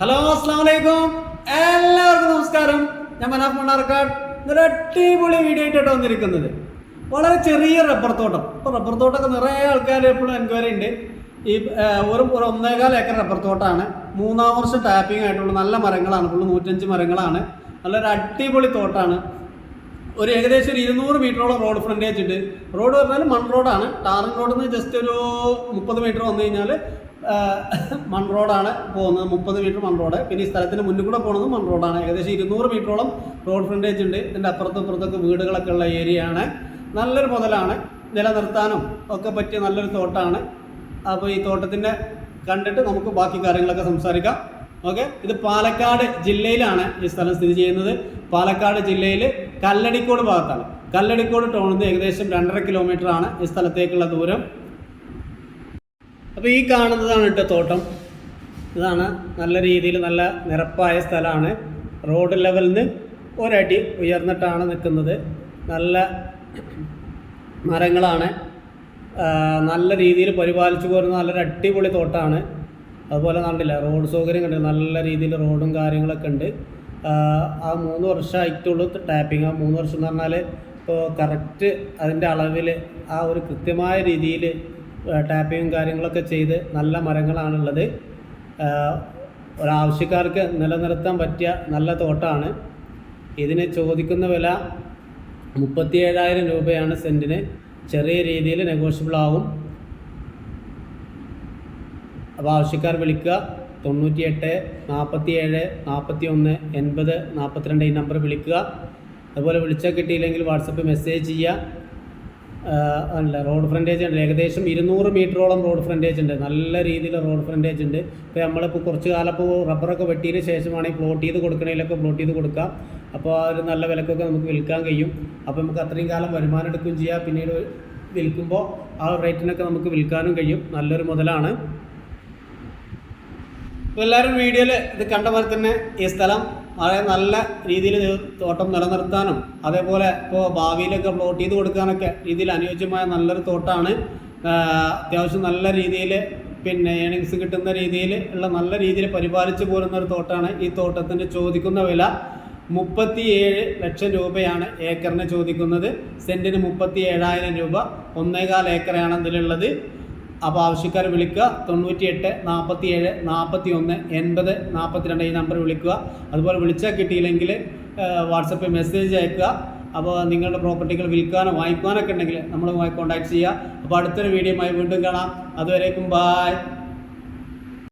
Hello അസ്സാം എല്ലാവർക്കും നമസ്കാരം. ഞാൻ മനാഫ് മണ്ണാർക്കാട്. ഇന്നൊരു അടിപൊളി വീഡിയോ ആയിട്ടാണ് വന്നിരിക്കുന്നത്. വളരെ ചെറിയ റബ്ബർ തോട്ടം. ഇപ്പോൾ റബ്ബർ തോട്ടമൊക്കെ നിറയെ ആൾക്കാർ എപ്പോഴും എൻക്വയറി ഉണ്ട്. ഈ ഒരു ഒരു ഒന്നേകാൽ ഏക്കർ റബ്ബർ തോട്ടമാണ് മൂന്നാം വർഷം ടാപ്പിംഗ് ആയിട്ടുള്ള നല്ല മരങ്ങളാണ്. ഫുള്ള് നൂറ്റഞ്ച് മരങ്ങളാണ്. നല്ലൊരു അടിപൊളി തോട്ടമാണ് ഒരു ഏകദേശം ഒരു ഇരുന്നൂറ് മീറ്ററോളം റോഡ് ഫ്രണ്ടേജ് ഉണ്ട് റോഡ് പറഞ്ഞാൽ മൺ റോഡാണ് ടാറിംഗ് റോഡിൽ നിന്ന് ജസ്റ്റ് ഒരു മുപ്പത് മീറ്റർ വന്നു കഴിഞ്ഞാൽ മൺ റോഡാണ് പോകുന്നത്. മുപ്പത് മീറ്റർ മൺ റോഡ്. പിന്നെ ഈ സ്ഥലത്തിന് മുന്നിൽ കൂടെ പോകുന്നത് മൺ റോഡാണ്. ഏകദേശം ഇരുന്നൂറ് മീറ്ററോളം റോഡ് ഫ്രണ്ടേജ് ഉണ്ട്. ഇതിന്റെ അപ്പുറത്തും ഇപ്പുറത്തൊക്കെ വീടുകളൊക്കെ ഉള്ള ഏരിയയാണ് നല്ലൊരു മുതലാണ് നിലനിർത്താനും ഒക്കെ പറ്റിയ നല്ലൊരു തോട്ടമാണ് അപ്പോൾ ഈ തോട്ടത്തിന്റെ കണ്ടിട്ട് നമുക്ക് ബാക്കി കാര്യങ്ങളൊക്കെ സംസാരിക്കാം. ഓക്കെ? ഇത് പാലക്കാട് ജില്ലയിലാണ് ഈ സ്ഥലം സ്ഥിതി ചെയ്യുന്നത്. പാലക്കാട് ജില്ലയിൽ കല്ലടിക്കോട് ഭാഗത്താണ്. കല്ലടിക്കോട് ടൗണിൽ നിന്ന് ഏകദേശം രണ്ടര കിലോമീറ്റർ ആണ് ഈ സ്ഥലത്തേക്കുള്ള ദൂരം. അപ്പോൾ ഈ കാണുന്നതാണ് കേട്ടോ തോട്ടം. ഇതാണ് നല്ല രീതിയിൽ നല്ല നിരപ്പായ സ്ഥലമാണ്. റോഡ് ലെവലിൽ നിന്ന് ഒരടി ഉയർന്നിട്ടാണ് നിൽക്കുന്നത്. നല്ല മരങ്ങളാണ്. നല്ല രീതിയിൽ പരിപാലിച്ചു പോരുന്ന നല്ലൊരു അടിപൊളി തോട്ടമാണ് അതുപോലെ കണ്ടില്ല റോഡ് സൗകര്യം കണ്ടില്ല നല്ല രീതിയിൽ റോഡും കാര്യങ്ങളൊക്കെ ഉണ്ട്. ആ മൂന്ന് വർഷമായിട്ടുള്ളൂ ടാപ്പിംഗ്. ആ മൂന്ന് വർഷം എന്ന് പറഞ്ഞാൽ ഇപ്പോൾ കറക്റ്റ് അതിന്റെ അളവിൽ ആ ഒരു കൃത്യമായ രീതിയിൽ ടാപ്പിങ്ങും കാര്യങ്ങളൊക്കെ ചെയ്ത് നല്ല മരങ്ങളാണുള്ളത്. ഒരാവശ്യക്കാർക്ക് നിലനിർത്താൻ പറ്റിയ നല്ല തോട്ടമാണ് ഇതിന് ചോദിക്കുന്ന വില മുപ്പത്തി ഏഴായിരം രൂപയാണ് സെന്റിന് ചെറിയ രീതിയിൽ നെഗോഷ്യബിൾ ആവും. അപ്പോൾ ആവശ്യക്കാർ വിളിക്കുക. തൊണ്ണൂറ്റി എട്ട് നാൽപ്പത്തി ഏഴ് നാൽപ്പത്തി ഒന്ന് എൺപത് നാൽപ്പത്തിരണ്ട് ഈ നമ്പർ വിളിക്കുക. അതുപോലെ വിളിച്ചാൽ കിട്ടിയില്ലെങ്കിൽ വാട്സപ്പ് മെസ്സേജ് ചെയ്യുക. അല്ല റോഡ് ഫ്രണ്ടേജ് ഉണ്ട്. ഏകദേശം ഇരുന്നൂറ് മീറ്ററോളം റോഡ് ഫ്രണ്ടേജ് ഉണ്ട്. നല്ല രീതിയിൽ റോഡ് ഫ്രണ്ടേജ് ഉണ്ട്. ഇപ്പോൾ നമ്മളിപ്പോൾ കുറച്ച് കാലം ഇപ്പോൾ റബ്ബറൊക്കെ വെട്ടിയതിന് ശേഷമാണ് ഈ പ്ലോട്ട് ചെയ്ത് കൊടുക്കണതിലൊക്കെ പ്ലോട്ട് ചെയ്ത് കൊടുക്കാം. അപ്പോൾ ആ ഒരു നല്ല വിലക്കൊക്കെ നമുക്ക് വിൽക്കാൻ കഴിയും. അപ്പോൾ നമുക്ക് അത്രയും കാലം വരുമാനം എടുക്കുകയും ചെയ്യാം. പിന്നീട് വിൽക്കുമ്പോൾ ആ റേറ്റിനൊക്കെ നമുക്ക് വിൽക്കാനും കഴിയും. നല്ലൊരു മുതലാണ്. ഇപ്പോൾ എല്ലാവരും വീഡിയോയിൽ ഇത് കണ്ട പോലെ തന്നെ ഈ സ്ഥലം വളരെ നല്ല രീതിയിൽ തോട്ടം നിലനിർത്താനും അതേപോലെ ഇപ്പോൾ ഭാവിയിലൊക്കെ പ്ലോട്ട് ചെയ്ത് കൊടുക്കാനൊക്കെ രീതിയിൽ അനുയോജ്യമായ നല്ലൊരു തോട്ടമാണ് അത്യാവശ്യം നല്ല രീതിയിൽ പിന്നെ ഏണിങ്സ് കിട്ടുന്ന രീതിയിൽ ഉള്ള നല്ല രീതിയിൽ പരിപാലിച്ചു പോരുന്ന ഒരു തോട്ടമാണ് ഈ തോട്ടത്തിന്റെ ചോദിക്കുന്ന വില. മുപ്പത്തി ഏഴ് ലക്ഷം രൂപയാണ് ഏക്കറിന് ചോദിക്കുന്നത്. സെന്റിന് മുപ്പത്തി ഏഴായിരം രൂപ. ഒന്നേകാൽ ഏക്കറാണ് ഇതിലുള്ളത്. അപ്പോൾ ആവശ്യക്കാർ വിളിക്കുക. തൊണ്ണൂറ്റി എട്ട് നാൽപ്പത്തി ഏഴ് നാൽപ്പത്തി ഒന്ന് എൺപത് നാൽപ്പത്തിരണ്ട് ഈ നമ്പർ വിളിക്കുക. അതുപോലെ വിളിച്ചാൽ കിട്ടിയില്ലെങ്കിൽ വാട്സപ്പിൽ മെസ്സേജ് അയക്കുക. അപ്പോൾ നിങ്ങളുടെ പ്രോപ്പർട്ടികൾ വിൽക്കാനോ വാങ്ങിക്കാനൊക്കെ ഉണ്ടെങ്കിൽ നമ്മളുമായി കോൺടാക്ട് ചെയ്യുക. അപ്പോൾ അടുത്തൊരു വീഡിയോയുമായി വീണ്ടും കാണാം. അതുവരേക്കും ബായ്.